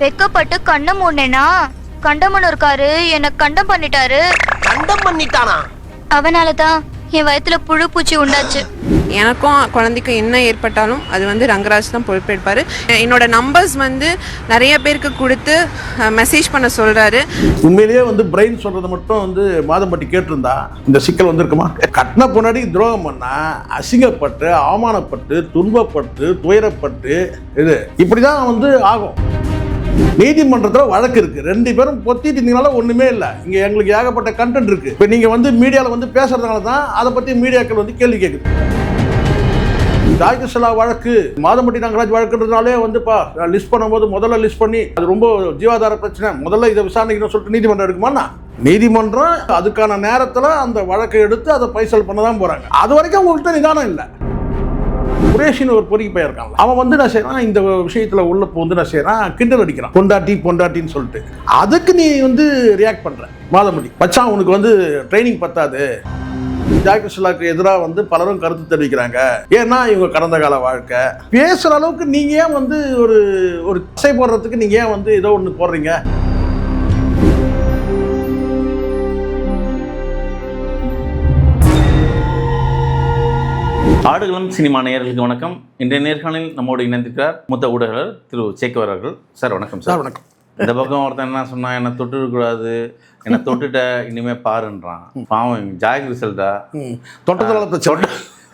வெக்கப்பட்டு கண்ணை மூடினேனா? கண்டமன் இருக்காரு என்ன கண்டம் பண்ணிட்டாரு. கண்டம் பண்ணிட்டானா? அவனால தான் என் வயித்துல புழு பூச்சி உண்டாச்சு. எனக்கும் குழந்தைக்கும் என்ன ஏற்பட்டாலும் அது வந்து ரங்கராஜ் தான் பொறுப்பேற்பார். என்னோட நம்பர்ஸ் வந்து நிறைய பேருக்கு கொடுத்து மெசேஜ் பண்ண சொல்கிறாரு உண்மையிலேயே வந்து பிரெயின் சொல்றது மட்டும் வந்து மாதம்பட்டி கேட்டிருந்தா இந்த சிக்கல் வந்திருக்குமா? கட்டின பொன்னாடி துரோகம் பண்ணா அசிங்கப்பட்டு அவமானப்பட்டு துன்பப்பட்டு துயரப்பட்டு இது இப்படிதான் வந்து ஆகும். நீதிமன்றத்தில் வழக்கு இருக்கு. ரெண்டு பேரும் பொத்திட்டு இருந்தீங்கனால ஒண்ணுமே இல்லை. இங்க எங்களுக்கு ஏகப்பட்ட கண்டென்ட் இருக்கு. இப்போ நீங்க வந்து மீடியாவில் வந்து பேசுறதுனால தான் அதை பத்தி மீடியாக்கள் வந்து கேள்வி கேட்குது ஜாய்கிருஷ்ணா வழக்கு மாதம்பட்டி நாங்கராஜ் வழக்குன்றதுனாலே வந்துப்பா லிஸ்ட் பண்ணும்போது முதல்ல லிஸ்ட் பண்ணி அது ரொம்ப ஜீவாதார பிரச்சனை. முதல்ல இதை விசாரணைக்கணும் சொல்லிட்டு நீதிமன்றம் இருக்குமாண்ணா நீதிமன்றம் அதுக்கான நேரத்தில் அந்த வழக்கை எடுத்து அதை பைசல் பண்ண தான் போகிறாங்க அது வரைக்கும் உங்கள்கிட்ட நிதானம் இல்லை. குரேஷின்னு ஒரு பொறுக்கி போயிருக்கான் அவன் வந்து நான் செய்யறான்? இந்த விஷயத்துல உள்ள வந்து நான் செய்யறான்? கிண்டல் அடிக்கிறான். பொண்டாட்டி பொண்டாட்டின்னு சொல்லிட்டு. அதுக்கு நீ வந்து ரியாக்ட் பண்ற. மாதமணி மச்சான் உனக்கு வந்து ட்ரைனிங் பத்தாது. ஜாகிருஷ்லாக்கு எதிராக வந்து பலரும் கருத்து தெரிவிக்கிறாங்க. ஏன்னா இவங்க கடந்த கால வாழ்க்கை. பேசுற அளவுக்கு நீங்க ஏன் வந்து ஒரு ஒரு திசை போடுறதுக்கு நீங்க ஏன் வந்து ஏதோ ஒன்று போடுறீங்க? ஆடுகளம் சினிமா நேயர்களுக்கு வணக்கம். இன்றைய நேர்காணலில் நம்மோடு இணைந்திருக்கிறார் மூத்த ஊடகர் திரு சேக்கவர் அவர்கள். சார் வணக்கம் சார். வணக்கம். இந்த பக்கம் ஒருத்தன் என்ன சொன்னா என்ன தொட்டு கூடாது. என்ன தொட்டுட்ட இனிமே பாருன்றான். பாவம் ஜாக் ரிசல்ட்டா ம். தொட்டதால பிரச்சனை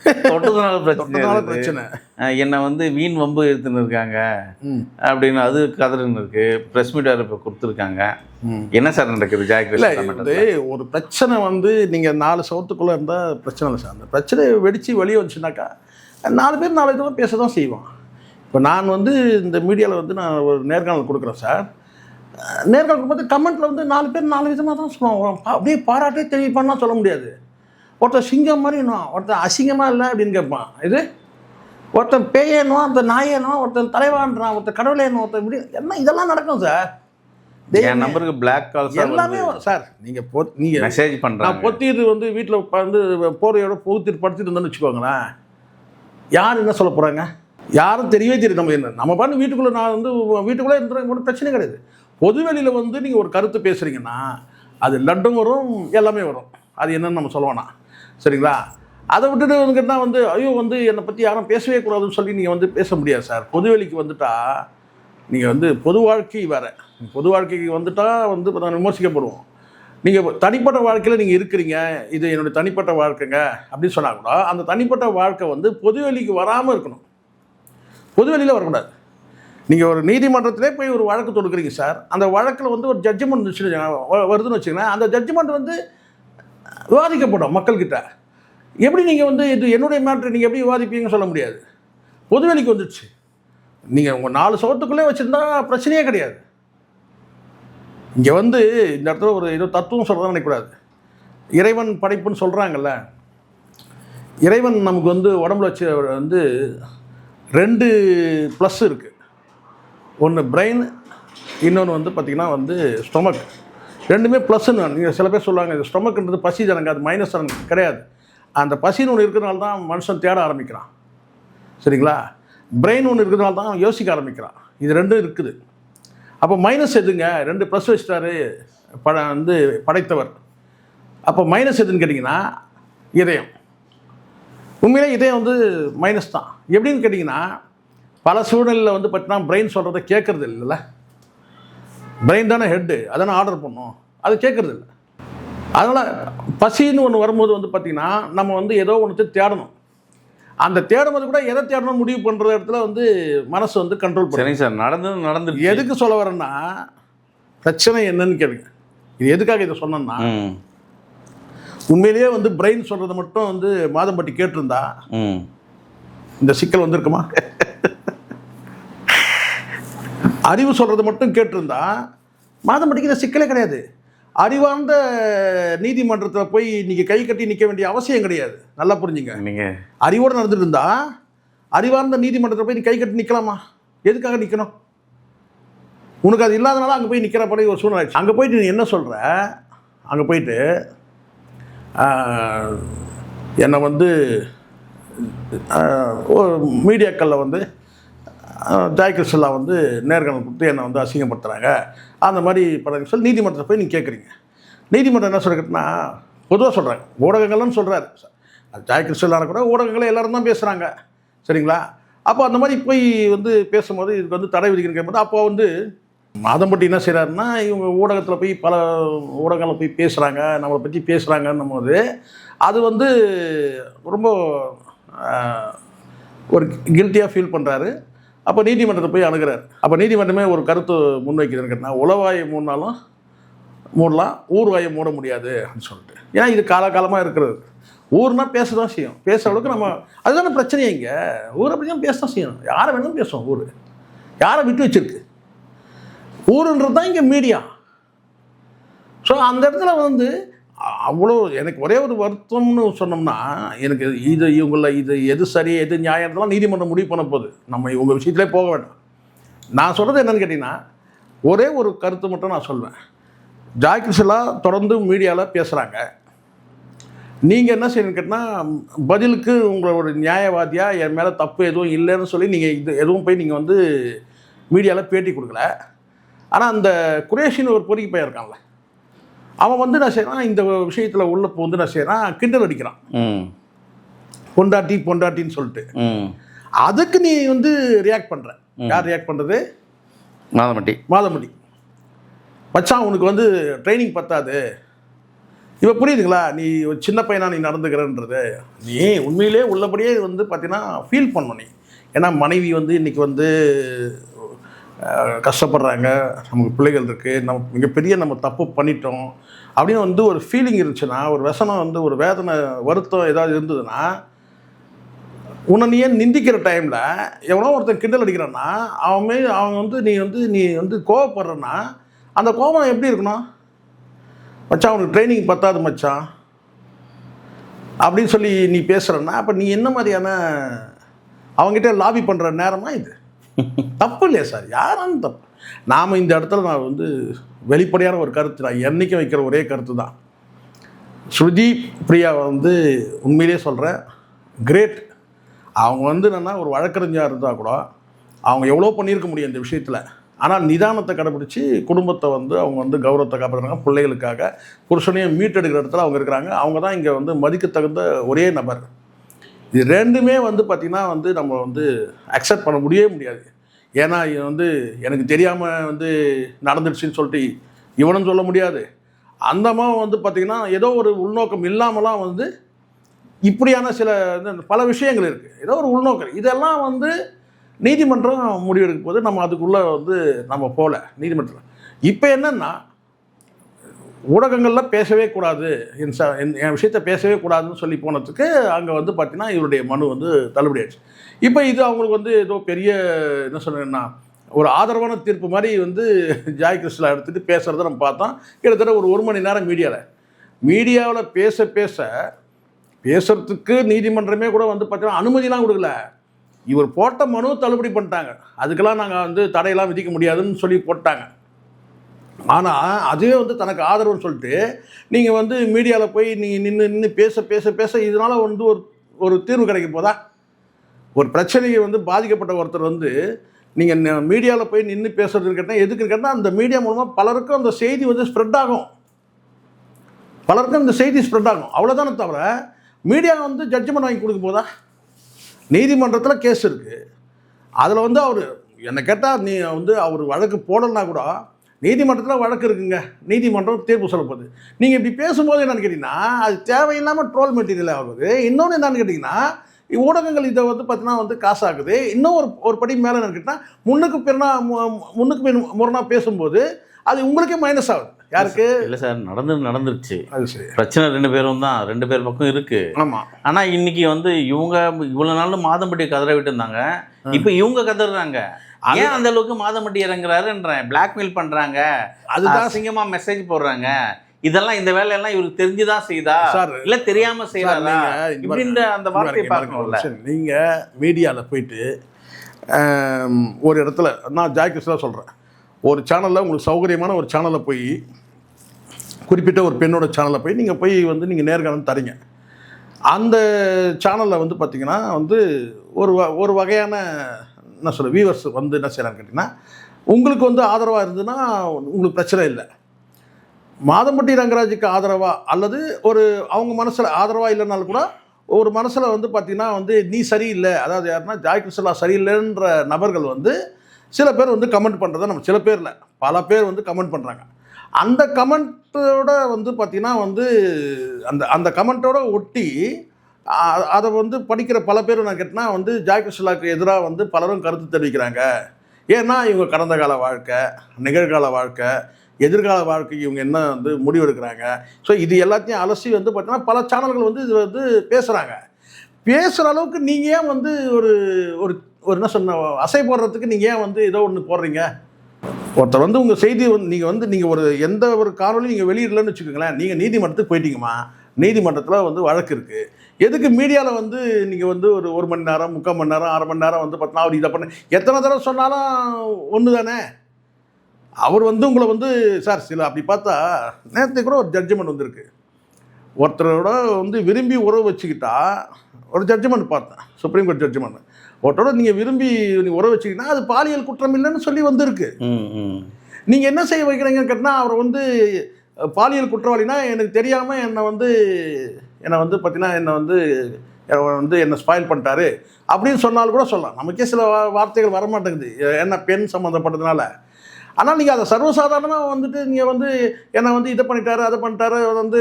தொட்டதுனால பிரச்சனை. பிரச்சனை. என்னை வந்து வீண் வம்பு எடுத்துன்னு இருக்காங்க. அப்படின்னு அது கதறுன்னு இருக்கு. ப்ரெஸ் மீட் வேறு இப்போ கொடுத்துருக்காங்க. என்ன சார் நடக்குது? ஜாக் இல்லை ரிசல்ட் இது ஒரு பிரச்சனை வந்து நீங்கள் நாலு சவுத்துக்குள்ளே இருந்தால் பிரச்சனை இல்லை சார். அந்த பிரச்சனை வெடித்து வெளியே வந்துச்சுனாக்கா நாலு பேர் நாலு விதமாக பேச தான் செய்வான். இப்போ நான் வந்து இந்த மீடியாவில் வந்து நான் ஒரு நேர்காணல் கொடுக்குறேன் சார். நேர்காணல் கொடுக்கும்போது கமெண்ட்டில் வந்து நாலு பேர் நாலு விதமாக தான் சொல்லுவான் பா- அப்படியே பாராட்டே தெரிவிப்பான்னா சொல்ல முடியாது. ஒருத்தன் சிங்கம் மாதிரி இன்னும் ஒருத்தன் அசிங்கமாக இல்லை அப்படின்னு கேட்பான். இது? ஒருத்தன் பேயேனும் ஒருத்தன் நாயேனும் ஒருத்தன் தலைவான்றான் ஒருத்தன் கடவுளேனும் ஒருத்தன் இப்படி என்ன இதெல்லாம் நடக்கும் சார். என் நம்பருக்கு பிளாக் கால் எல்லாமே வரும். சார் நீங்கள் பொ நீங்கள் மெசேஜ் நான் பண்றாங்க பொத்திட்டு வந்து வீட்டில் வந்து போர்வையோட புகுத்திட்டு படுத்துட்டு இருந்தேன்னு வச்சுக்கோங்களேன். யார் என்ன சொல்ல போகிறாங்க யாரும் தெரியவே தெரியும் நம்ம என்ன நம்ம பாட்டு வீட்டுக்குள்ளே நான் வந்து வீட்டுக்குள்ளே இருந்துடும் ஒன்றும் பிரச்சனை கிடையாது. பொதுவெளியில் வந்து நீங்கள் ஒரு கருத்து பேசுகிறீங்கன்னா அது லட்டும் வரும் எல்லாமே வரும். அது என்னன்னு நம்ம சொல்ல வேணாம். சரிங்களா? அதை விட்டுட்டு வந்து கேட்டால் வந்து ஐயோ வந்து என்னை பற்றி யாரும் பேசவே கூடாதுன்னு சொல்லி நீங்கள் வந்து பேச முடியாது சார். பொதுவெளிக்கு வந்துட்டா நீங்கள் வந்து பொது வாழ்க்கை வேறு. பொது வாழ்க்கைக்கு வந்துட்டால் வந்து நான் விமர்சிக்கப்படுவோம். நீங்கள் தனிப்பட்ட வாழ்க்கையில் நீங்கள் இருக்கிறீங்க. இது என்னுடைய தனிப்பட்ட வாழ்க்கைங்க. அப்படின்னு சொன்னால் கூட அந்த தனிப்பட்ட வாழ்க்கை வந்து பொதுவெளிக்கு வராமல் இருக்கணும். பொதுவெளியில் வரக்கூடாது. நீங்கள் ஒரு நீதிமன்றத்திலே போய் ஒரு வழக்கு தொடுக்குறீங்க சார். அந்த வழக்கில் வந்து ஒரு ஜட்ஜ்மெண்ட் வருதுன்னு வச்சுக்கோங்களேன். அந்த ஜட்ஜ்மெண்ட் வந்து விவாதிக்கப்படும் மக்கள்கிட்ட. எப்படி நீங்கள் வந்து இது என்னுடைய மேட்ரு நீங்கள் எப்படி விவாதிப்பீங்கன்னு சொல்ல முடியாது. பொதுவெளிக்கு வந்துடுச்சு நீங்கள் உங்கள் நாலு சவத்துக்குள்ளே வச்சுருந்தா பிரச்சனையே கிடையாது. இங்கே வந்து இந்த இடத்துல ஒரு ஏதோ தத்துவம் சொல்கிறதா நினைக்கக்கூடாது. இறைவன் படைப்புன்னு சொல்கிறாங்கல்ல இறைவன் நமக்கு வந்து உடம்புல வச்சு வந்து ரெண்டு ப்ளஸ் இருக்குது ஒன்று பிரெயின் இன்னொன்று வந்து பார்த்திங்கன்னா வந்து ஸ்டொமக் ரெண்டுமே ப்ளஸ்ன்னு நீங்கள் சில பேர் சொல்லுவாங்க இது ஸ்டொமக்குன்றது பசி ஜனங்க அது மைனஸ் கிடையாது. அந்த பசின்னு ஒன்று இருக்கிறனால தான் மனுஷன் தேட ஆரம்பிக்கிறான். சரிங்களா? பிரெயின் ஒன்று இருக்கிறதுனால தான் யோசிக்க ஆரம்பிக்கிறான். இது ரெண்டும் இருக்குது. அப்போ மைனஸ் எதுங்க? ரெண்டு ப்ளஸ் வச்சிட்டாரு பட வந்து படைத்தவர். அப்போ மைனஸ் எதுன்னு கேட்டிங்கன்னா இதயம். உண்மையிலே இதயம் வந்து மைனஸ் தான். எப்படின்னு கேட்டிங்கன்னா பல சூழ்நிலையில் வந்து பார்த்தீங்கன்னா பிரெயின் சொல்கிறத கேட்குறது இல்லைல்ல. பிரெயின் தானே ஹெட்டு அதானே ஆர்டர் பண்ணோம். அது கேட்குறது இல்லை. அதனால் பசின்னு ஒன்று வரும்போது வந்து பார்த்திங்கன்னா நம்ம வந்து ஏதோ ஒன்று தேடணும். அந்த தேடும்போது கூட எதை தேடணும் முடிவு பண்ணுற இடத்துல வந்து மனசு வந்து கண்ட்ரோல் சரிங்க சார் நடந்தது நடந்துருச்சு. எதுக்கு சொல்ல வரேன்னா பிரச்சனை என்னன்னு கேளுங்க. இது எதுக்காக இதை சொன்னேன்னா உண்மையிலேயே வந்து பிரெயின் சொல்கிறத மட்டும் வந்து மாதம்பட்டி கேட்டிருந்தா இந்த சிக்கல் வந்திருக்குமா? அறிவு சொல்கிறது மட்டும் கேட்டிருந்தா மாதம்பட்டிக்கு இந்த சிக்கலே கிடையாது. அறிவார்ந்த நீதிமன்றத்தில் போய் நீங்கள் கை கட்டி நிற்க வேண்டிய அவசியம் கிடையாது. நல்லா புரிஞ்சுங்க. நீங்க அறிவோடு நடந்துட்டு இருந்தா அறிவார்ந்த நீதிமன்றத்தில் போய் நீ கை கட்டி நிற்கலாமா எதுக்காக நிற்கணும் உனக்கு அது இல்லாதனால அங்கே போய் நிற்கிற படி ஒரு சூழ்நிலை. அங்கே போயிட்டு நீ என்ன சொல்கிற அங்கே போயிட்டு என்னை வந்து மீடியாக்களில் வந்து அஹ், ஜாய் கிருஷ்ணா வந்து நேர்காணல் கொடுத்து என்னை வந்து அசிங்கப்படுத்துகிறாங்க அந்த மாதிரி படம் சொல்லி நீதிமன்றத்தில் போய் நீங்கள் கேட்குறீங்க நீதிமன்றம் என்ன சொல்லிக்கிட்டுனா பொதுவாக சொல்கிறாங்க ஊடகங்கள்னு சொல்கிறாரு ஜாய் கிருஷ்ணலான கூட ஊடகங்களே எல்லோரும் தான் பேசுகிறாங்க சரிங்களா? அப்போ அந்த மாதிரி போய் வந்து பேசும்போது இதுக்கு வந்து தடை விதிக்கிறேன் போது அப்போ வந்து மாதம்பட்டி என்ன செய்கிறாருன்னா இவங்க ஊடகத்தில் போய் பல ஊடகங்களில் போய் பேசுகிறாங்க நம்மளை பற்றி பேசுகிறாங்கன்னும் போது அது வந்து ரொம்ப ஒரு கில்ட்டியாக ஃபீல் பண்ணுறாரு அப்போ நீதிமன்றத்தை போய் அணுகிறார். அப்போ நீதிமன்றமே ஒரு கருத்து முன்வைக்கிறதுன்னு கேட்டால் உளவாயை மூடினாலும் மூடலாம் ஊர்வாயை மூட முடியாது அப்படின்னு சொல்லிட்டு. ஏன்னா இது காலகாலமாக இருக்கிறது. ஊர்னா பேச தான் செய்யும். பேசுகிற அளவுக்கு நம்ம அதுதானே பிரச்சனையே இங்கே. ஊரை பற்றி பேச தான் செய்யணும். யாரை வேணாலும் பேசுவோம் ஊர். யாரை விட்டு வச்சிருக்கு? ஊருன்றது தான் இங்கே மீடியா. ஸோ அந்த இடத்துல வந்து அவ்வளோ எனக்கு ஒரே ஒரு வருத்தம்னு சொன்னோம்னா எனக்கு இது இவங்கள இது எது சரி எது நியாயத்தெல்லாம் நீதிமன்றம் முடிவு பண்ண போகுது. நம்ம இவங்க விஷயத்திலே போக வேண்டாம். நான் சொல்கிறது என்னென்னு கேட்டிங்கன்னா ஒரே ஒரு கருத்து மட்டும் நான் சொல்வேன். ஜாய் கிருஷ்ணா தொடர்ந்து மீடியாவில் பேசுகிறாங்க நீங்கள் என்ன செய்யணும்னு கேட்டால் பதிலுக்கு உங்களோட நியாயவாதியாக என் மேலே தப்பு எதுவும் இல்லைன்னு சொல்லி நீங்கள் இது எதுவும் போய் நீங்கள் வந்து மீடியாவில் பேட்டி கொடுக்கல. ஆனால் அந்த குரேஷின்னு ஒரு பொறுக்கி பையன் இருக்கான்ல அவன் வந்து என்ன செய்யறான்? இந்த விஷயத்தில் உள்ள வந்து என்ன செய்யறான்? கிண்டல் அடிக்கிறான். ம். பொண்டாட்டி பொண்டாட்டின்னு சொல்லிட்டு. ம். அதுக்கு நீ வந்து ரியாக்ட் பண்ணுற யார் ரியாக்ட் பண்ணுறது மாதமட்டி மாதமடி மச்சான் உனக்கு வந்து ட்ரைனிங் பத்தாது. இப்போ புரியுதுங்களா? நீ ஒரு சின்ன பையனா நீ நடந்துக்கிறன்றது. நீ உண்மையிலே உள்ளபடியே வந்து பார்த்தீங்கன்னா ஃபீல் பண்ணணும் நீ. ஏன்னா மனைவி வந்து இன்னைக்கு வந்து கஷ்டப்படுறாங்க நமக்கு பிள்ளைகள் இருக்குது நம்ம மிகப்பெரிய நம்ம தப்பு பண்ணிட்டோம் அப்படின்னு வந்து ஒரு ஃபீலிங் இருந்துச்சுன்னா ஒரு விசனம் வந்து ஒரு வேதனை வருத்தம் ஏதாவது இருந்ததுன்னா உன்னை நீ நிந்திக்கிற டைமில் எவ்வளோ ஒருத்தன் கிண்டல் அடிக்கிறான்னா அவன் அவங்க வந்து நீ வந்து நீ வந்து கோவப்படுறன்னா அந்த கோபம் எப்படி இருக்கணும்? மச்சான் அவனுக்கு ட்ரைனிங் பத்தாது மச்சான். அப்படின்னு சொல்லி நீ பேசுகிறன்னா அப்போ நீ என்ன மாதிரியான அவங்ககிட்ட லாபி பண்ணுற நேரமாக இது? தப்பு இல்லையா சார். யாரும் தப்பு. நாம் இந்த இடத்துல நான் வந்து வெளிப்படையான ஒரு கருத்து நான் என்றைக்கும் வைக்கிற ஒரே கருத்து தான். ஸ்ருதி பிரியா வந்து உண்மையிலே சொல்கிறேன் கிரேட். அவங்க வந்து என்னென்னா ஒரு வழக்கறிஞராக இருந்தால் கூட அவங்க எவ்வளோ பண்ணியிருக்க முடியும் இந்த விஷயத்தில். ஆனால் நிதானத்தை கடைபிடிச்சி குடும்பத்தை வந்து அவங்க வந்து கௌரவத்தை காப்பாற்றுறாங்க பிள்ளைகளுக்காக புருஷனையும் மீட்டெடுக்கிற இடத்துல அவங்க இருக்கிறாங்க. அவங்க தான் இங்கே வந்து மதிக்க தகுந்த ஒரே நபர். இது ரெண்டுமே வந்து பார்த்திங்கன்னா வந்து நம்ம வந்து அக்செப்ட் பண்ண முடியவே முடியாது. ஏன்னா இது வந்து எனக்கு தெரியாமல் வந்து நடந்துடுச்சுன்னு சொல்லிட்டு இவனும் சொல்ல முடியாது. அந்த வந்து பார்த்திங்கன்னா ஏதோ ஒரு உள்நோக்கம் இல்லாமலாம் வந்து இப்படியான சில இந்த பல விஷயங்கள் இருக்குது ஏதோ ஒரு உள்நோக்கம். இதெல்லாம் வந்து நீதிமன்றம் முடிவெடுக்கும் போது நம்ம அதுக்குள்ளே வந்து நம்ம போகல நீதிமன்றம். இப்போ என்னென்னா ஊடகங்களில் பேசவே கூடாது. என் ச என் என் விஷயத்த பேசவே கூடாதுன்னு சொல்லி போனதுக்கு அங்கே வந்து பார்த்தீங்கன்னா இவருடைய மனு வந்து தள்ளுபடி இப்போ இது அவங்களுக்கு வந்து ஏதோ பெரிய என்ன சொன்னேன்னா ஒரு ஆதரவான தீர்ப்பு மாதிரி வந்து ஜாய் கிருஷ்ணா எடுத்துகிட்டு பேசுகிறத நம்ம பார்த்தோம். கிட்டத்தட்ட ஒரு ஒரு மணி நேரம் மீடியாவில் மீடியாவில் பேச பேச பேசுறதுக்கு நீதிமன்றமே கூட வந்து பார்த்தீங்கன்னா அனுமதிலாம் கொடுக்கல. இவர் போட்ட மனு தள்ளுபடி பண்ணிட்டாங்க. அதுக்கெல்லாம் நாங்கள் வந்து தடையெல்லாம் விதிக்க முடியாதுன்னு சொல்லி போட்டாங்க. ஆனால் அதுவே வந்து தனக்கு ஆதரவுன்னு சொல்லிட்டு நீங்கள் வந்து மீடியாவில் போய் நீங்கள் நின்று நின்று பேச பேச பேச இதனால் வந்து ஒரு ஒரு தீர்வு கிடைக்க போதா? ஒரு பிரச்சனையை வந்து பாதிக்கப்பட்ட ஒருத்தர் வந்து நீங்கள் மீடியாவில் போய் நின்று பேசுறதுன்னு கேட்டால் எதுக்குன்னு கேட்டால் அந்த மீடியா மூலமாக பலருக்கும் அந்த செய்தி வந்து ஸ்ப்ரெட் ஆகும். பலருக்கும் இந்த செய்தி ஸ்ப்ரெட் ஆகும். அவ்வளோதானே தவிர மீடியா வந்து ஜட்ஜ்மெண்ட் வாங்கி கொடுக்க போதா? நீதிமன்றத்தில் கேஸ் இருக்குது அதில் வந்து அவர் என்னை கேட்டால் நீ வந்து அவர் வழக்கு போடலைன்னா கூட நீதிமன்றத்தில் வழக்கு இருக்குங்க. நீதிமன்றம் தீர்ப்பு சொல்ல போகுது. நீங்கள் இப்படி பேசும்போது என்னன்னு கேட்டிங்கன்னா அது தேவையில்லாமல் ட்ரோல் மெட்டீரியல் ஆகுது இன்னொன்று என்னன்னு கேட்டிங்கன்னா ஊடகங்கள் இதை வந்து பார்த்தீங்கன்னா வந்து காசாக்குது இன்னும் ஒரு ஒரு படி மேலே என்னன்னு கேட்டால் முன்னுக்கு பின்னா முன்னுக்கு பின் முரணாக பேசும்போது அது உங்களுக்கே மைனஸ் ஆகுது. யாருக்கு? இல்லை சார் நடந்து நடந்துருச்சு. அது சரி. பிரச்சனை ரெண்டு பேரும் தான். ரெண்டு பேர் பக்கம் இருக்கு. ஆமாம் ஆனா இன்னைக்கு வந்து இவங்க இவ்வளவு நாள் மாதம்பட்டி கதற விட்டு இருந்தாங்க இப்போ இவங்க கதறாங்க. ஏன் அந்த அளவுக்கு மாதம்பட்டி இறங்குறாருன்றேன்? பிளாக்மெயில் பண்றாங்க. அதுதான் அசிங்கமா மெசேஜ் போடுறாங்க. இதெல்லாம் இந்த வேலையெல்லாம் இவருக்கு தெரிஞ்சுதான் செய்தா? சார், இல்ல தெரியாம சார், செய்யறாரா நீங்க இங்க இப்படின்ற அந்த வார்த்தையை பார்க்கணும்ல. நீங்க மீடியாவில் போயிட்டு ஒரு இடத்துல நான் ஜாய் கிருஷ்ணா சொல்கிறேன் ஒரு சேனலில் உங்களுக்கு சௌகரியமான ஒரு சேனலில் போய் குறிப்பிட்ட ஒரு பெண்ணோட சேனலில் போய் நீங்கள் போய் வந்து நீங்கள் நேர்காணல் தரீங்க. அந்த சேனலில் வந்து பார்த்தீங்கன்னா வந்து ஒரு ஒரு வகையான என்ன சொல்ல வியூவர்ஸ் வந்து என்ன செய்யறான்னு கேட்டிங்கன்னா உங்களுக்கு வந்து ஆதரவாக இருந்ததுன்னா உங்களுக்கு பிரச்சனை இல்லை. மாதம்பட்டி ரங்கராஜுக்கு ஆதரவாக அல்லது ஒரு அவங்க மனசில் ஆதரவாக இல்லைனாலும் கூட ஒரு மனசில் வந்து பார்த்திங்கன்னா வந்து நீ சரியில்லை. அதாவது யாருன்னா ஜாய் கிருஷ்ணா சரியில்லைன்ற நபர்கள் வந்து சில பேர் வந்து கமெண்ட் பண்ணுறத நம்ம சில பேரில் பல பேர் வந்து கமெண்ட் பண்ணுறாங்க அந்த கமெண்ட்டோட வந்து பார்த்திங்கன்னா வந்து அந்த அந்த கமெண்ட்டோட ஒட்டி அதை வந்து படிக்கிற பல பேர் நான் கேட்டால் வந்து ஜாய் கிருஷ்ணாவுக்கு எதிராக வந்து பலரும் கருத்து தெரிவிக்கிறாங்க. ஏன்னா இவங்க கடந்த கால வாழ்க்கை நிகழ்கால வாழ்க்கை எதிர்கால வாழ்க்கைக்கு இவங்க என்ன வந்து முடிவெடுக்கிறாங்க ஸோ இது எல்லாத்தையும் அலசி வந்து பார்த்தீங்கன்னா பல சேனல்கள் வந்து இது வந்து பேசுகிறாங்க பேசுகிற அளவுக்கு நீங்கள் ஏன் வந்து ஒரு ஒரு ஒரு என்ன சொன்ன அசை போடுறதுக்கு நீங்கள் ஏன் வந்து ஏதோ ஒன்று போடுறீங்க? ஒருத்தர் வந்து உங்கள் செய்தி வந்து நீங்கள் வந்து நீங்கள் ஒரு எந்த ஒரு காணொலி நீங்கள் வெளியிடலன்னு வச்சுக்கோங்களேன் நீங்கள் நீதிமன்றத்துக்கு போயிட்டீங்கம்மா. நீதிமன்றத்தில் வந்து வழக்கு இருக்குது எதுக்கு மீடியாவில் வந்து நீங்கள் வந்து ஒரு ஒரு மணி நேரம் முக்கால் மணி நேரம் அரை மணி நேரம் வந்து பார்த்தீங்கன்னா அவர் இதை பண்ண எத்தனை தடவை சொன்னாலும் ஒன்று தானே அவர் வந்து உங்களை வந்து சார் சில அப்படி பார்த்தா நேரத்துக்கு கூட ஒரு ஜட்ஜ்மெண்ட் வந்திருக்கு. ஒருத்தரோட வந்து விரும்பி உறவு வச்சுக்கிட்டா ஒரு ஜட்ஜ்மெண்ட் பார்த்தேன். சுப்ரீம் கோர்ட் ஜட்ஜ்மெண்ட் ஒருத்தரோட நீங்கள் விரும்பி நீ உறவு வச்சுக்கிட்டா அது பாலியல் குற்றம் இல்லைன்னு சொல்லி வந்திருக்கு. நீங்கள் என்ன செய்ய வைக்கிறீங்கன்னு கேட்டால் அவர் வந்து பாலியல் குற்றவாளினா எனக்கு தெரியாமல் என்னை வந்து என்னை வந்து பார்த்தீங்கன்னா என்னை வந்து வந்து என்னை ஸ்பாயில் பண்ணிட்டாரு. அப்படின்னு சொன்னாலும் கூட சொல்லலாம். நமக்கே சில வார்த்தைகள் வரமாட்டேங்குது. என்ன பெண் சம்மந்தப்பட்டதுனால ஆனால் நீங்கள் அதை சர்வசாதாரணமாக வந்துட்டு நீங்கள் வந்து என்னை வந்து இதை பண்ணிட்டாரு அதை பண்ணிட்டாரு வந்து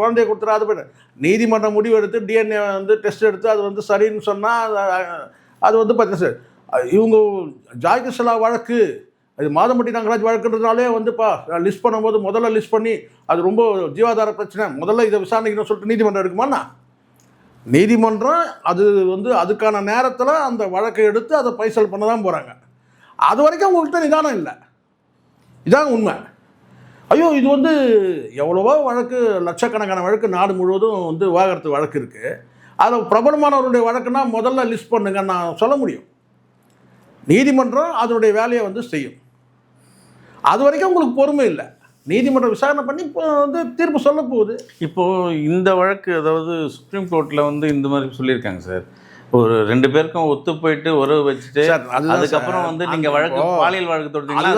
குழந்தைய கொடுத்துரு அது பண்ண. நீதிமன்றம் முடிவு எடுத்து டிஎன்ஏ வந்து டெஸ்ட் எடுத்து அது வந்து சரின்னு சொன்னால் அது வந்து பார்த்தீங்கன்னா சார் இவங்க ஜாய் வழக்கு அது மாதம்பட்டி நாகராஜ் வழக்குன்றதுனாலே வந்துப்பா லிஸ்ட் பண்ணும்போது முதல்ல லிஸ்ட் பண்ணி அது ரொம்ப ஜீவாதார பிரச்சனை. முதல்ல இதை விசாரணைக்கணும் சொல்லிட்டு நீதிமன்றம் இருக்குமாண்ணா நீதிமன்றம் அது வந்து அதுக்கான நேரத்தில் அந்த வழக்கை எடுத்து அதை பைசல் பண்ண தான் போகிறாங்க அது வரைக்கும் உங்கள்கிட்ட நிதானம் இல்லை. இதுதான் உண்மை. ஐயோ இது வந்து எவ்வளவோ வழக்கு லட்சக்கணக்கான வழக்கு நாடு முழுவதும் வந்து விவாகரத்து வழக்கு இருக்குது அதில் பிரபலமானவருடைய வழக்குன்னா முதல்ல லிஸ்ட் பண்ணுங்க நான் சொல்ல முடியும். நீதிமன்றம் அதனுடைய வேலையை வந்து செய்யும். அது வரைக்கும் உங்களுக்கு பொறுமை இல்லை. நீதிமன்றம் விசாரணை பண்ணி இப்போ வந்து தீர்ப்பு சொல்ல போகுது இப்போது இந்த வழக்கு அதாவது சுப்ரீம் கோர்ட்டில் வந்து இந்த மாதிரி சொல்லியிருக்காங்க சார். ஒரு ரெண்டு பேருக்கும் ஒத்து போயிட்டு உறவு வச்சுட்டு அதுக்கப்புறம். வந்து நீங்க வழக்கு பாலியல் வழக்கு தொடுத்தீங்களா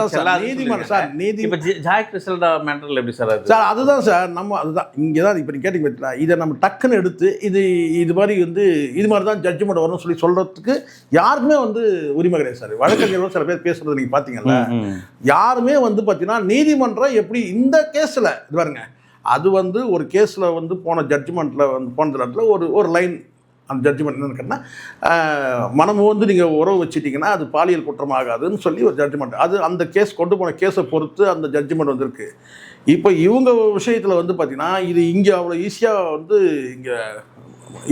நீதிமன்றம். சார், நீதி- இப்ப ஜாய் கிறிஸ்டல்டா மேட்டர்ல எப்படி சார் அது சார் அதுதான் சார் நம்ம அதுதான் இங்கே தான் இப்போ கேட்டீங்க பார்த்தீங்களா இதை நம்ம டக்குன்னு எடுத்து இது இது மாதிரி வந்து இது மாதிரி தான் ஜட்ஜ்மெண்ட் வரும்னு சொல்லி சொல்கிறதுக்கு யாருக்குமே வந்து உரிமை கிடையாது சார் வழக்கறிஞர்கள் சில பேர் பேசுறது நீங்கள் பார்த்தீங்கல்ல. யாருமே வந்து பார்த்தீங்கன்னா நீதிமன்றம் எப்படி இந்த கேஸில் இது பாருங்க அது வந்து ஒரு கேஸில் வந்து போன ஜட்ஜ்மெண்ட்டில் வந்து போன இடத்துல ஒரு ஒரு லைன் அந்த ஜட்ஜ்மெண்ட் என்னன்னு கேட்டால் மனம் வந்து நீங்கள் உறவு வச்சிட்டிங்கன்னா அது பாலியல் குற்றமாகாதுன்னு சொல்லி ஒரு ஜட்ஜ்மெண்ட் அது அந்த கேஸ் கொண்டு போன கேஸை பொறுத்து அந்த ஜட்ஜ்மெண்ட் வந்திருக்கு. இப்போ இவங்க விஷயத்தில் வந்து பார்த்தீங்கன்னா இது இங்கே அவ்வளோ ஈஸியாக வந்து இங்கே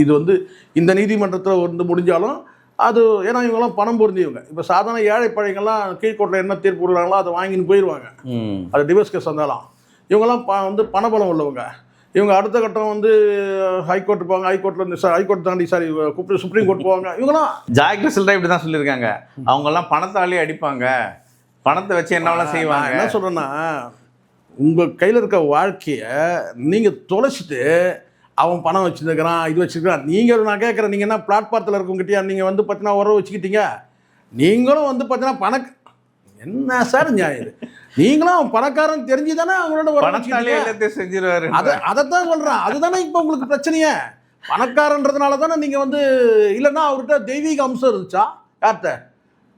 இது வந்து இந்த நீதிமன்றத்தில் வந்து முடிஞ்சாலும் அது ஏன்னா இவங்கெல்லாம் பணம் பொருந்தியவங்க. இப்போ சாதாரண ஏழை பழையங்கள்லாம் கீழ்கோட்டில் என்ன தீர்ப்பு விடுறாங்களோ அதை வாங்கின்னு போயிடுவாங்க. அது டிவோர்ஸ் கேஸ் வந்தாலும். இவங்கெல்லாம் ப வந்து பணபலம் உள்ளவங்க. இவங்க அடுத்த கட்டம் வந்து ஹைகோர்ட் போவாங்க. ஹைகோர்ட்டில் ஹைகோர்ட் தாண்டி சாரி சுப்ரீம் கோர்ட் போவாங்க. இவங்கெல்லாம் ஜாய் கிறிஸ்டல்டா இப்படி தான் சொல்லியிருக்காங்க. அவங்க எல்லாம் பணத்தாலே அடிப்பாங்க. பணத்தை வச்சு என்னவெல்லாம் செய்வாங்க. என்ன சொல்கிறேன்னா உங்கள் கையில் இருக்க வாழ்க்கையை நீங்கள் தொலைச்சிட்டு அவன் பணம் வச்சுருக்கிறான் இது வச்சுருக்கிறான். நீங்கள் நான் கேட்குறேன் நீங்கள் என்ன பிளாட்பாரத்தில் இருக்கவங்ககிட்டயா? நீங்கள் வந்து பார்த்தீங்கன்னா உறவு வச்சுக்கிட்டீங்க. நீங்களும் வந்து பார்த்தீங்கன்னா பண என்ன சார் நியாயம் இது? நீங்களும் பணக்காரன் தெரிஞ்சு தானே அவங்களோட செஞ்சிருவாரு. அதை அதைத்தான் சொல்கிறேன் அதுதானே இப்போ உங்களுக்கு பிரச்சனையே? பணக்காரன்றதுனால தானே நீங்கள் வந்து இல்லைன்னா அவர்கிட்ட தெய்வீக அம்சம் இருந்துச்சா? யார்கிட்ட?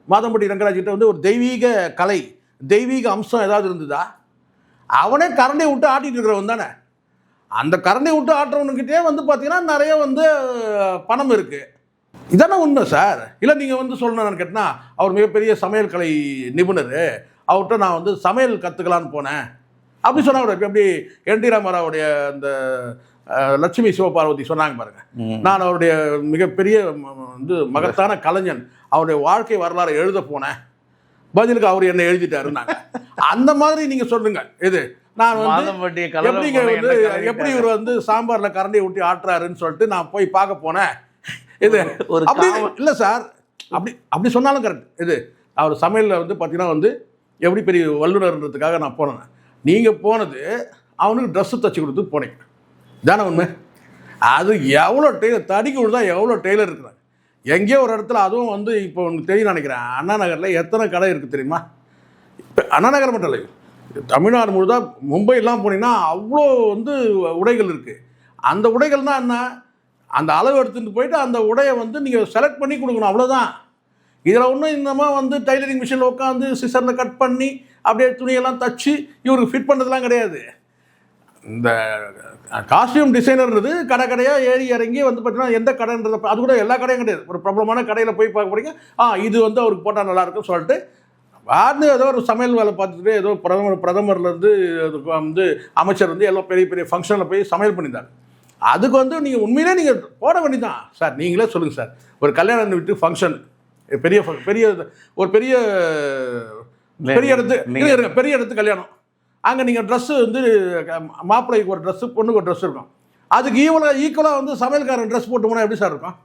மாதம்பட்டி ரங்கராஜ் கிட்ட வந்து ஒரு தெய்வீக கலை தெய்வீக அம்சம் ஏதாவது இருந்ததா? அவனே கரண்டையை விட்டு ஆட்டிட்டு இருக்கிறவன் தானே. அந்த கரண்டையை விட்டு ஆட்டுறவனுக்கிட்டே வந்து பார்த்தீங்கன்னா நிறைய வந்து பணம் இருக்குது இதானே உண்மை சார்? இல்லை நீங்கள் வந்து சொல்லணும்னு கேட்டினா அவர் மிகப்பெரிய சமையல் கலை நிபுணர். அவர்கிட்ட நான் வந்து சமையல் கற்றுக்கலான்னு போனேன். அப்படி சொன்னா கூட எப்படி என் டி ராமாராவுடைய அந்த லட்சுமி சிவபார்வதி சொன்னாங்க பாருங்க. நான் அவருடைய மிகப்பெரிய வந்து மகத்தான கலைஞன். அவருடைய வாழ்க்கை வரலாறு எழுத போனேன். பதிலுக்கு அவர் என்ன எழுதிட்டாருன்னாங்க அந்த மாதிரி நீங்க சொல்லுங்க. இது நான் வந்து எப்படிங்க வந்து? எப்படி இவர் வந்து சாம்பார்ல கரண்டியை ஊட்டி ஆட்டுறாருன்னு சொல்லிட்டு நான் போய் பார்க்க போனேன். இது ஒரு அப்படி இல்லை சார். அப்படி அப்படி சொன்னாலும் கரெக்ட் இது அவர் சமையலில் வந்து பார்த்தீங்கன்னா வந்து எப்படி பெரிய வல்லுநர்ன்றதுக்காக நான் போனேன். நீங்கள் போனது அவனுக்கு ட்ரெஸ்ஸு தச்சு கொடுத்து போனீங்க. தானே உண்மை? அது எவ்வளோ டெய்லர் தடிக்கு விழுதா எவ்வளோ டெய்லர் இருக்கிறாங்க. எங்கேயோ ஒரு இடத்துல அதுவும் வந்து இப்போ உனக்கு தெரியும் நினைக்கிறேன். அண்ணா நகரில் எத்தனை கடை இருக்குது தெரியுமா? இப்போ அண்ணா நகர் மட்டும் இல்லை தமிழ்நாடு முழுதாக மும்பைலாம் போனீங்கன்னா அவ்வளோ வந்து உடைகள் இருக்குது அந்த உடைகள் தான் என்ன? அந்த அளவு எடுத்துகிட்டு போயிட்டு அந்த உடையை வந்து நீங்கள் செலக்ட் பண்ணி கொடுக்கணும் அவ்வளோதான் இதில் ஒன்றும் இந்தமாக வந்து டைலரிங் மிஷினில் உட்காந்து சிசரில் கட் பண்ணி அப்படியே துணியெல்லாம் தச்சு இவருக்கு ஃபிட் பண்ணுறதுலாம் கிடையாது. இந்த காஸ்டியூம் டிசைனர்ன்றது கடை கடையாக ஏறி இறங்கி வந்து பார்த்தீங்கன்னா எந்த கடைன்றது அது கூட எல்லா கடையும் கிடையாது. ஒரு பிரபலமான கடையில் போய் பார்க்க போகிறீங்க ஆ இது வந்து அவருக்கு போட்டால் நல்லாயிருக்கும்னு சொல்லிட்டு வார்டு ஏதோ ஒரு சமையல் வேலை பார்த்துட்டு ஏதோ பிரதமர் பிரதமர்லேருந்து அது வந்து அமைச்சர் வந்து எல்லாம் பெரிய பெரிய ஃபங்க்ஷனில் போய் சமையல் பண்ணியிருந்தார் அதுக்கு வந்து நீங்கள் உண்மையிலே நீங்கள் போட வேண்டியதான் சார் நீங்களே சொல்லுங்கள் சார். ஒரு கல்யாணம் விட்டு ஃபங்க்ஷன் பெரிய பெரிய ஒரு பெரிய பெரிய இடத்து பெரிய இடத்து கல்யாணம். அங்கே நீங்கள் ட்ரெஸ்ஸு வந்து மாப்பிள்ளைக்கு ஒரு ட்ரெஸ்ஸு பொண்ணுக்கு ஒரு ட்ரெஸ் இருக்கும். அதுக்கு ஈவலாக ஈக்குவலாக வந்து சமையல்காரன் ட்ரெஸ் போட்டு போனால் எப்படி சார் இருக்கும்?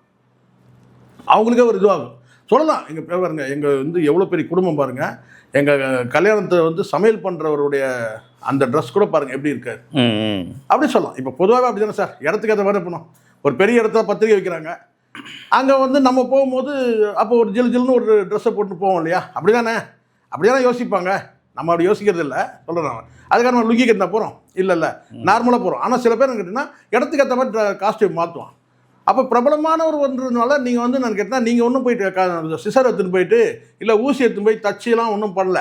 அவங்களுக்கே ஒரு இதுவாகும். சொல்லலாம் எங்கள் பாருங்க எங்கள் வந்து எவ்வளோ பெரிய குடும்பம் பாருங்கள் எங்கள் கல்யாணத்தை வந்து சமையல் பண்ணுறவருடைய அந்த ட்ரெஸ் கூட பாருங்கள் எப்படி ம். அப்படி சொல்லலாம். இப்போ பொதுவாகவே அப்படி தானே சார் இடத்துக்கு ஏற்ற மாதிரி ஒரு பெரிய இடத்துல பத்திரிக்கை வைக்கிறாங்க. அங்கே வந்து நம்ம போகும்போது அப்போ ஒரு ஜில் ஜில்னு ஒரு ட்ரெஸ்ஸை போட்டு போவோம் இல்லையா? அப்படி தானே அப்படி தானே யோசிப்பாங்க. நம்ம அப்படி யோசிக்கிறது இல்லை சொல்கிறேன் அதுக்காக நம்ம லுங்கி கட்டினா போகிறோம் இல்லை இல்லை. நார்மலாக போகிறோம் ஆனால் சில பேர் கேட்டிங்கன்னா இடத்துக்கு ஏற்ற மாதிரி காஸ்டியூம் மாற்றுவான் அப்போ பிரபலமானவர் ஒன்றதுனால நீங்கள் வந்து நான் கேட்டால் நீங்கள் ஒன்றும் போயிட்டு சிசர் எடுத்துன்னு போயிட்டு இல்லை ஊசி எடுத்துன்னு போய் தச்சிலாம் ஒன்றும் பண்ணல.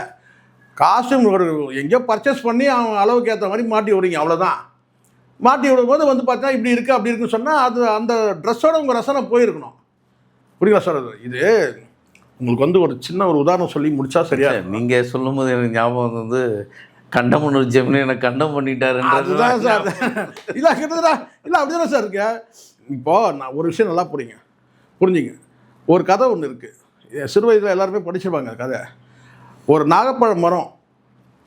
காஸ்டியூம் ஒரு எங்கேயோ பர்ச்சேஸ் பண்ணி அவன் அளவுக்கு ஏற்ற மாதிரி மாட்டி விடுறீங்க. அவ்வளோதான் மாட்டி விடும்போது வந்து பார்த்தா இப்படி இருக்குது அப்படி இருக்குன்னு சொன்னால் அது அந்த ட்ரெஸ்ஸோட உங்கள் ரசனை போயிருக்கணும். புரியுதா சார் அது இது உங்களுக்கு வந்து ஒரு சின்ன ஒரு உதாரணம் சொல்லி முடிச்சா சரியா சார், நீங்க சொல்லும்போது எனக்கு ஞாபகம் வந்து கண்டமனூர் ஜெமினி எனக்கு கண்டம் பண்ணிட்டாருன்றது அதுதான் சார் இல்லை கிட்டத்தட்ட இல்லை அப்படிதானே சார் இருக்கு? இப்போ நான் ஒரு விஷயம் நல்லா புரியுங்க. புரிஞ்சுங்க. ஒரு கதை ஒன்று இருக்குது சிறு வயதில் எல்லாருமே படிச்சிருப்பாங்க கதை. ஒரு நாகப்பழ மரம்.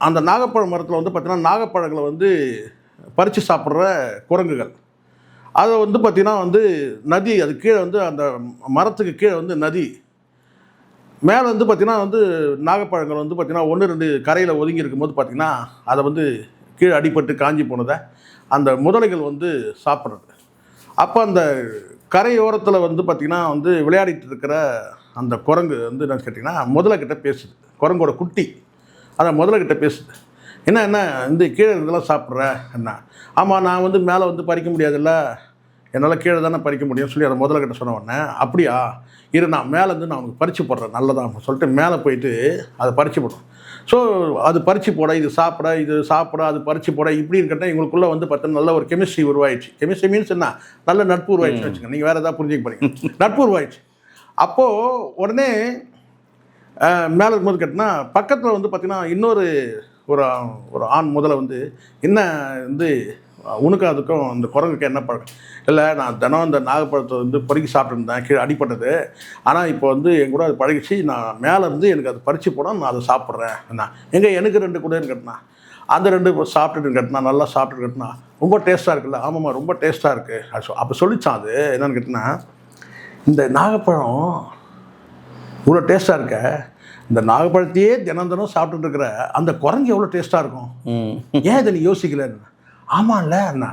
அந்த நாகப்பழ மரத்தில் வந்து பார்த்தீங்கன்னா நாகப்பழங்களை வந்து பறித்து சாப்பிட்ற குரங்குகள். அதை வந்து பார்த்திங்கன்னா வந்து நதி அது கீழே வந்து அந்த மரத்துக்கு கீழே வந்து நதி. மேலே வந்து பார்த்திங்கன்னா வந்து நாகப்பழங்கள் வந்து பார்த்திங்கன்னா ஒன்று ரெண்டு கரையில் ஒதுங்கி இருக்கும்போது பார்த்திங்கன்னா அதை வந்து கீழே அடிபட்டு காஞ்சி போனதை அந்த முதலைகள் வந்து சாப்பிட்றது. அப்போ அந்த கரையோரத்தில் வந்து பார்த்திங்கன்னா வந்து விளையாடிட்டு இருக்கிற அந்த குரங்கு வந்து என்ன கேட்டிங்கன்னா முதலைக்கிட்ட பேசுது. குரங்கோட குட்டி. அதை முதலைக்கிட்ட பேசுது. என்ன என்ன இந்த கீழே இதெல்லாம் சாப்பிட்ற? என்ன? ஆமாம் நான் வந்து மேலே வந்து பறிக்க முடியாதுல்ல. என்னால் கீழே தானே பறிக்க முடியும்னு சொல்லி அதை முதல்ல கிட்ட சொன்ன உடனே அப்படியா? இரு நான் மேலேருந்து நான் உனக்கு பறித்து போடுறேன். நல்லதான் சொல்லிட்டு மேலே போயிட்டு அதை பறித்து போடுறோம் ஸோ அது பறித்து போட இது சாப்பிட இது சாப்பிட அது பறித்து போட இப்படின்னு கேட்டால் எங்களுக்குள்ளே வந்து பார்த்தீங்கன்னா நல்ல ஒரு கெமிஸ்ட்ரி உருவாயிடுச்சு. கெமிஸ்ட்ரி மீன்ஸ் என்ன? நல்ல நட்பு உருவாயிடுச்சு வச்சுங்க நீங்கள் வேறு ஏதாவது புரிஞ்சுக்க போறீங்க. நட்பு உருவாயிடுச்சு. அப்போது உடனே மேலே இருக்கும்போது கேட்டினா பக்கத்தில் வந்து பார்த்தீங்கன்னா இன்னொரு ஒரு ஒரு ஆண் முதல்ல வந்து என்ன வந்து உனக்கும் அதுக்கும் அந்த குரங்குக்கு என்ன பழக்கம்? இல்லை நான் தினம் இந்த நாகப்பழத்தை வந்து பொறுக்கி சாப்பிட்டுருந்தேன் கீழே அடிப்பட்டது ஆனால் இப்போ வந்து என் கூட அது பழகிச்சு நான் மேலேருந்து எனக்கு அது பறித்து போனால் நான் அதை சாப்பிட்றேன் நான் எங்கே எனக்கு ரெண்டு கூட கட்டினா அந்த ரெண்டு இப்போ சாப்பிட்டுட்டு கட்டினா நல்லா சாப்பிட்டுட்டு கட்டினா ரொம்ப டேஸ்ட்டாக இருக்குல்ல? ஆமாம்மா ரொம்ப டேஸ்ட்டாக இருக்குது அப்போ சொல்லிச்சான் அது. என்னென்னு கேட்டினா இந்த நாகப்பழம் இவ்வளோ டேஸ்ட்டாக இருக்க இந்த நாகப்பழத்தையே தினம் தினம் சாப்பிட்டுட்டு இருக்கிற அந்த குரங்கு எவ்வளோ டேஸ்ட்டாக இருக்கும். ஏன் இதை நீ யோசிக்கலன்னு ஆமாம்ல அண்ணா.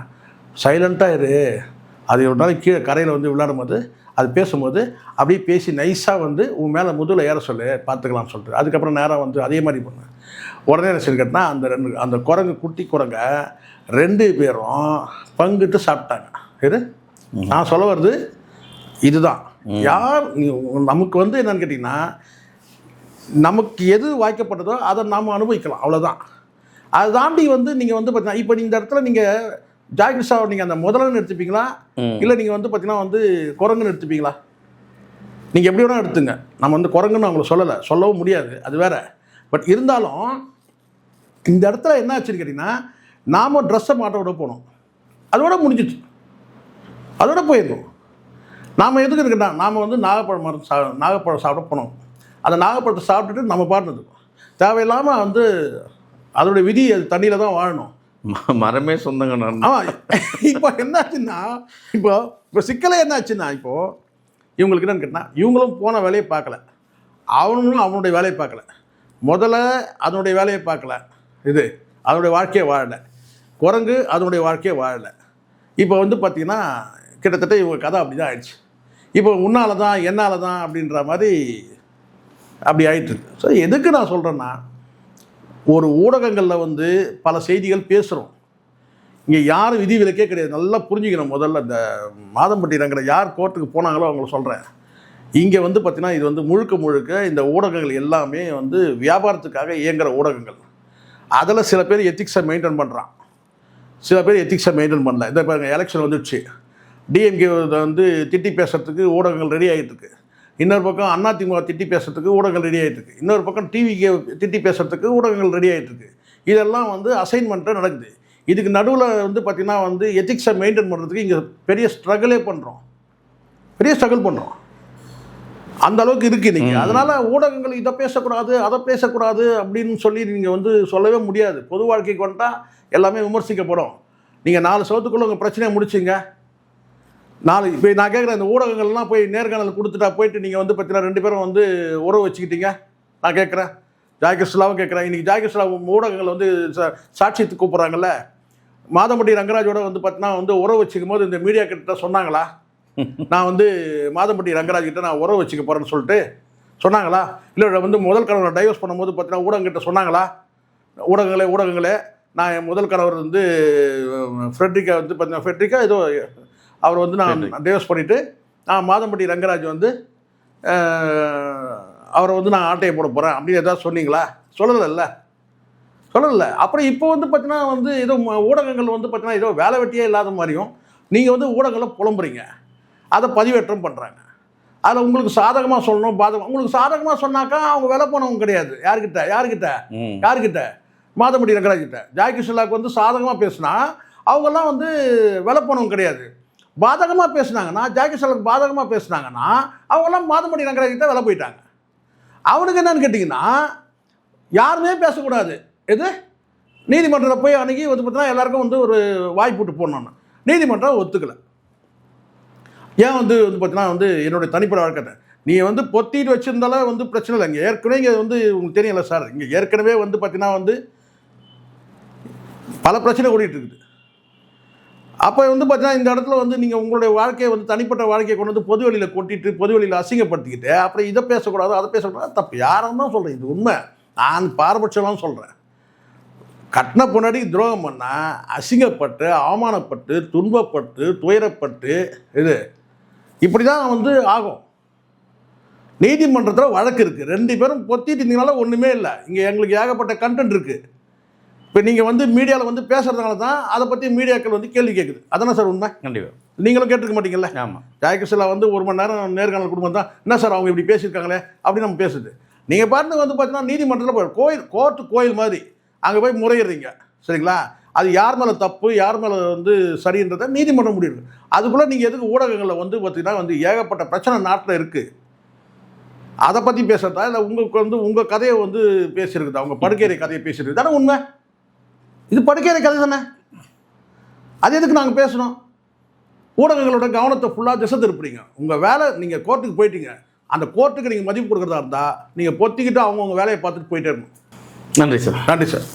சைலண்ட்டாக இரு. அது ஒரு நாளைக்கு கீழே கரையில் வந்து விளையாடும் போது அது பேசும்போது அப்படியே பேசி நைஸாக வந்து உன் மேலே முதுகில் ஏற சொல்லு பார்த்துக்கலாம்னு சொல்லிட்டு. அதுக்கப்புறம் நேராக வந்து அதே மாதிரி பண்ணு. உடனே என்ன சொல்லி கேட்டினா அந்த ரெண்டு அந்த குரங்கு குட்டி குரங்க ரெண்டு பேரும் பங்கிட்டு சாப்பிட்டாங்க. இது நான் சொல்ல வர்றது இதுதான். யார் நமக்கு வந்து என்னன்னு கேட்டிங்கன்னா நமக்கு எது வாய்க்கப்பட்டதோ அதை நாம் அனுபவிக்கலாம். அவ்வளோதான் அதை தாண்டி வந்து நீங்கள் வந்து பார்த்தீங்கன்னா இப்போ இந்த இடத்துல நீங்கள் ஜாகிரிஷாவை நீங்கள் அந்த முதலன்னு எடுத்துப்பீங்களா. இல்லை நீங்கள் வந்து பார்த்தீங்கன்னா வந்து குரங்குன்னு எடுத்துப்பீங்களா நீங்கள் எப்படி வேணால் எடுத்துங்க. நம்ம வந்து குரங்குன்னு அவங்கள சொல்லலை. சொல்லவும் முடியாது. அது வேற. பட் இருந்தாலும் இந்த இடத்துல என்ன ஆச்சுன்னு கேட்டிங்கன்னா நாம ட்ரெஸ்ஸை மாட்ட விட போனோம். அதோட முடிஞ்சிச்சு. அதோட போயிருந்தோம் நாம் எதுக்கு இருக்கட்டா நாம் வந்து நாகப்பழம் மரம் சா நாகப்பழம் சாப்பிட போனோம். அந்த நாகப்பழத்தை சாப்பிட்டுட்டு நம்ம பாட்டுனது. தேவையில்லாமல் வந்து அதோடைய விதி அது தண்ணியில் தான் வாழணும். மரமே சொந்தங்க ஆமாம் இப்போ என்னாச்சுன்னா இப்போ இப்போ சிக்கலே என்னாச்சுன்னா இப்போ இவங்களுக்கு என்னன்னு கேட்டால் இவங்களும் போன வேலையை பார்க்கல. அவனுங்களும் அவனுடைய வேலையை பார்க்கல. முதல்ல அதனுடைய வேலையை பார்க்கல. இது அதனுடைய வாழ்க்கையை வாழலை. குரங்கு அதனுடைய வாழ்க்கையை வாழலை. இப்போ வந்து பார்த்திங்கன்னா கிட்டத்தட்ட இவங்க கதை அப்படி தான் ஆயிடுச்சு. இப்போ உன்னால தான் என்னால் தான் அப்படின்ற மாதிரி அப்படி ஆயிட்டுருக்கு ஸோ எதுக்கு நான் சொல்கிறேன்னா ஒரு ஊடகங்களில் வந்து பல செய்திகள் பேசுகிறோம் இங்கே யாரும் விதி விலக்கே கிடையாது. நல்லா புரிஞ்சுக்கணும். முதல்ல இந்த மாதம்பட்டி ரங்கிற யார் கோர்ட்டுக்கு போனாங்களோ அவங்கள சொல்கிறேன் இங்கே வந்து பார்த்திங்கன்னா இது வந்து முழுக்க முழுக்க இந்த ஊடகங்கள் எல்லாமே வந்து வியாபாரத்துக்காக இயங்குகிற ஊடகங்கள். அதில் சில பேர் எத்திக்ஸை மெயின்டைன் பண்ணுறான் சில பேர் எத்திக்ஸை மெயின்டைன் பண்ணல. இந்த பாருங்க எலெக்ஷன் வந்துடுச்சு. டிஎம்கே வந்து திட்டி பேசுறதுக்கு ஊடகங்கள் ரெடி ஆகிட்டு இருக்கு. இன்னொரு பக்கம் அதிமுக திட்டி பேசுறதுக்கு ஊடகங்கள் ரெடி ஆகிட்டு இருக்கு. இன்னொரு பக்கம் டிவிக்கு திட்டி பேசுறதுக்கு ஊடகங்கள் ரெடி ஆகிட்டு இருக்கு. இதெல்லாம் வந்து அசைன்மெண்ட்டாக நடக்குது. இதுக்கு நடுவில் வந்து பார்த்திங்கன்னா வந்து எத்திக்ஸை மெயின்டைன் பண்ணுறதுக்கு இங்கே பெரிய ஸ்ட்ரகிளே பண்ணுறோம் பெரிய ஸ்ட்ரகிள் பண்ணுறோம் அந்த அளவுக்கு இருக்கு இன்னைக்கு. அதனால ஊடகங்கள் இதை பேசக்கூடாது அதை பேசக்கூடாது அப்படின்னு சொல்லி நீங்கள் வந்து சொல்லவே முடியாது. பொது வாழ்க்கைக்கு வந்துட்டா எல்லாமே விமர்சிக்கப்படும். நீங்கள் நாலு சவத்துக்குள்ள உங்கள் பிரச்சனையை முடிச்சிங்க. நாலு இப்போ நான் கேட்குறேன் இந்த ஊடகங்கள்லாம் போய் நேர்காணல் கொடுத்துட்டா போயிட்டு நீங்கள் வந்து பார்த்தீங்கன்னா ரெண்டு பேரும் வந்து உறவு வச்சுக்கிட்டீங்க. நான் கேட்குறேன் ஜாய்கிருஷ்ணாவும் கேட்குறேன் இன்றைக்கி ஜாய்கிருஷ்ணா ஊடகங்கள் வந்து சா- சாட்சியத்துக்கு கூப்பிட்றாங்கல்ல. மாதம்பட்டி ரங்கராஜோட வந்து பார்த்தீங்கன்னா வந்து உறவு வச்சுக்கும் போது இந்த மீடியா கிட்ட சொன்னாங்களா? நான் வந்து மாதம்பட்டி ரங்கராஜ் கிட்ட நான் உறவு வச்சுக்க போகிறேன்னு சொல்லிட்டு சொன்னாங்களா? இல்லை வந்து முதல் கணவரை டைவர்ஸ் பண்ணும்போது பார்த்தீங்கன்னா ஊடகங்கிட்ட சொன்னாங்களா? ஊடகங்களே ஊடகங்களே. நான் என் முதல் கணவர் வந்து ஃப்ரெட்ரிக்கா வந்து பார்த்தீங்கன்னா ஃப்ரெட்ரிக்கா ஏதோ அவர் வந்து நான் டைவர்ஸ் பண்ணிவிட்டு நான் மாதம்பட்டி ரங்கராஜ் வந்து அவரை வந்து நான் ஆட்டையை போட போகிறேன் அப்படின்னு ஏதாவது சொன்னீங்களா? சொல்லலைல்ல. சொல்லல. அப்புறம் இப்போ வந்து பார்த்தீங்கன்னா வந்து ஏதோ ஊடகங்கள் வந்து பார்த்தீங்கன்னா ஏதோ வேலை வெட்டியே இல்லாத மாதிரியும் நீங்கள் வந்து ஊடகங்களை புலம்புறீங்க. அதை பதிவேற்றம் பண்ணுறாங்க அதில் உங்களுக்கு சாதகமாக சொல்லணும் பாதகம். உங்களுக்கு சாதகமாக சொன்னாக்கா அவங்க வேலை போனவங்க கிடையாது. யார்கிட்ட? ம். யார்கிட்ட? மாதம்பட்டி ரங்கராஜ் கிட்ட ஜாய் கிருஷ்ணலாக்கு வந்து சாதகமாக பேசினா அவங்கெல்லாம் வந்து விலை போனவங்க கிடையாது. பாதகமாக பேசுனாங்கன்னா ஜாக்கி கிருஷ்ணலாக்கு பாதகமாக பேசுனாங்கன்னா அவங்கெல்லாம் மாதம்பட்டி ரங்கராஜ் தான் விலை போயிட்டாங்க. அவனுக்கு என்னன்னு கேட்டிங்கன்னா யாருமே பேசக்கூடாது. எது? நீதிமன்றத்தில் போய் அன்றைக்கி வந்து பார்த்தீங்கன்னா எல்லாருக்கும் வந்து ஒரு வாய்ப்பு விட்டு போடணும்னு நீதிமன்றம் ஒத்துக்கலை. ஏன் வந்து வந்து பார்த்தீங்கன்னா வந்து என்னுடைய தனிப்பட்ட வழக்கத்தை நீ வந்து பொத்திட்டு வச்சிருந்தாலும் வந்து பிரச்சனை இல்லை. இங்கே ஏற்கனவே இங்கே வந்து உங்களுக்கு தெரியல சார் இங்கே ஏற்கனவே வந்து பார்த்தீங்கன்னா வந்து பல பிரச்சனை ஓடிட்டு இருக்குது. அப்போ வந்து பார்த்தீங்கன்னா இந்த இடத்துல வந்து நீங்கள் உங்களுடைய வாழ்க்கையை வந்து தனிப்பட்ட வாழ்க்கையை கொண்டு வந்து பொது வெளியில் கொட்டிட்டு பொது வெளியில் அசிங்கப்படுத்திக்கிட்டு அப்புறம் இதை பேசக்கூடாது அதை பேசக்கூடாது தப்பு. யாரும் தான் சொல்கிறேன் இது உண்மை. நான் பாரபட்சம்லாம் சொல்கிறேன் கட்டின பொன்னாடி துரோகம் பண்ணால் அசிங்கப்பட்டு அவமானப்பட்டு துன்பப்பட்டு துயரப்பட்டு இது. இப்படி தான் வந்து ஆகும். நீதிமன்றத்தில் வழக்கு இருக்குது ரெண்டு பேரும் பொத்திட்டு இருந்தீங்கனால ஒன்றுமே இல்லை. இங்கே எங்களுக்கு ஏகப்பட்ட கண்டென்ட் இருக்குது இப்போ நீங்கள் வந்து மீடியாவில் வந்து பேசுகிறதுனால தான் அதை பற்றி மீடியாக்கள் வந்து கேள்வி கேட்குது அதானே சார் உண்மை? கண்டிப்பா. நீங்களும் கேட்டிருக்க மாட்டீங்கல்ல? ஆமா. ஜாய்கிருஷ்ணா வந்து ஒரு மணி நேரம் நேர்காணல் கொடுக்கும் தான். என்ன சார் அவங்க இப்படி பேசியிருக்காங்களே? அப்படின்னு நம்ம பேசுது. நீங்கள் பாட்டு வந்து பார்த்தீங்கன்னா நீதிமன்றத்தில் போய் கோயில் கோர்ட்டு கோயில் மாதிரி அங்கே போய் முறையிடுறீங்க. சரிங்களா? அது யார் மேலே தப்பு யார் மேலே வந்து சரின்றதை நீதிமன்றம் முடிவு. அதுக்குள்ளே நீங்கள் எதுக்கு ஊடகங்களில் வந்து பார்த்தீங்கன்னா வந்து ஏகப்பட்ட பிரச்சனை நாட்டில் இருக்குது அதை பற்றி பேசுறதா? இல்லை உங்களுக்கு வந்து உங்கள் கதையை வந்து பேசியிருக்குதா? உங்கள் படுக்கையறை கதையை பேசியிருக்கு தானே உண்மை? இது படுக்கையறை கதை தானே? அது எதுக்கு நாங்கள் பேசணும்? ஊடகங்களோட கவனத்தை ஃபுல்லாக திசை திருப்புறீங்க உங்கள் வேலை நீங்கள் கோர்ட்டுக்கு போயிட்டீங்க. அந்த கோர்ட்டுக்கு நீங்கள் மதிப்பு கொடுக்குறதா இருந்தால் நீங்கள் பொத்திக்கிட்டு அவங்கவுங்க வேலையை பார்த்துட்டு போயிட்டே இருக்கணும் நன்றி சார். நன்றி சார்.